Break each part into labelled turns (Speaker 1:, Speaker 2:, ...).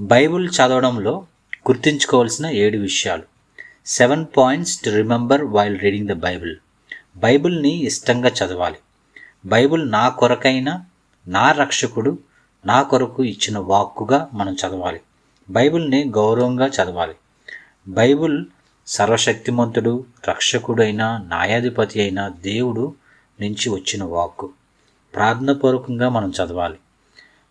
Speaker 1: Bible చదవడంలో గుర్తుంచుకోవాల్సిన ఏడు విషయాలు. Seven points to remember while reading the Bible బైబిల్ని ఇష్టంగా చదవాలి. బైబిల్ నా కొరకైన నా రక్షకుడు నా కొరకు ఇచ్చిన వాక్కుగా మనం చదవాలి. బైబిల్ని గౌరవంగా చదవాలి. బైబిల్ సర్వశక్తిమంతుడు రక్షకుడైన న్యాయాధిపతి అయిన దేవుడు నుంచి వచ్చిన వాక్కు. ప్రార్థనపూర్వకంగా మనం చదవాలి.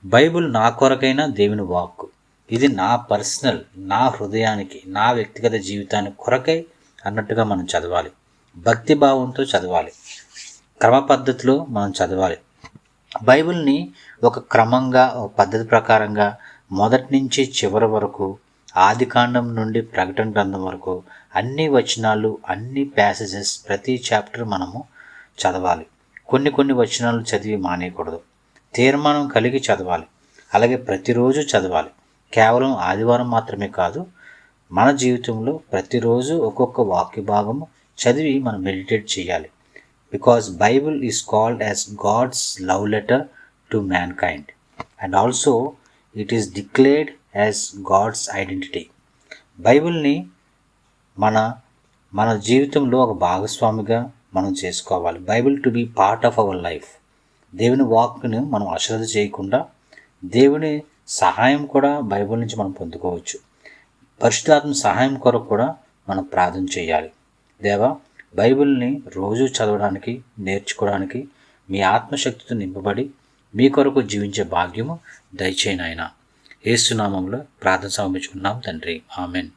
Speaker 1: బైబిల్ నా కొరకైన దేవుని వాక్కు. ఇది నా పర్సనల్ నా హృదయానికి నా వ్యక్తిగత జీవితానికి కొరకై అన్నట్టుగా మనం చదవాలి. భక్తి భావంతో చదవాలి. క్రమ పద్ధతిలో మనం చదవాలి. బైబిల్ని ఒక క్రమంగా ఒక పద్ధతి ప్రకారంగా మొదటి నుంచి చివరి వరకు ఆది కాండం నుండి ప్రకటన గ్రంథం వరకు అన్ని వచనాలు అన్ని ప్యాసేజెస్ ప్రతి చాప్టర్ మనము చదవాలి. కొన్ని కొన్ని వచనాలు చదివి మానేయకూడదు. తీర్మానం కలిగి చదవాలి. అలాగే ప్రతిరోజు చదవాలి. కేవలం ఆదివారం మాత్రమే కాదు మన జీవితంలో ప్రతిరోజు ఒక్కొక్క వాక్య భాగము చదివి మనం మెడిటేట్ చేయాలి. Because Bible is called as God's love letter to mankind and also it is declared as God's identity బైబిల్ని మన మన జీవితంలో ఒక భాగస్వామిగా మనం చేసుకోవాలి. Bible to be part of our life దేవుని వాక్ను మనం అశ్రద్ధ చేయకుండా దేవుని సహాయం కూడా బైబిల్ నుంచి మనం పొందుకోవచ్చు. పరిశుద్ధాత్మ సహాయం కొరకు కూడా మనం ప్రార్థన చేయాలి. దేవా బైబిల్ని రోజు చదవడానికి నేర్చుకోవడానికి మీ ఆత్మశక్తితో నింపబడి మీ కొరకు జీవించే భాగ్యము దయచేయనాయన ఏసునామంలో ప్రార్థన సమర్పించుకున్నాం తండ్రి. ఆమెన్.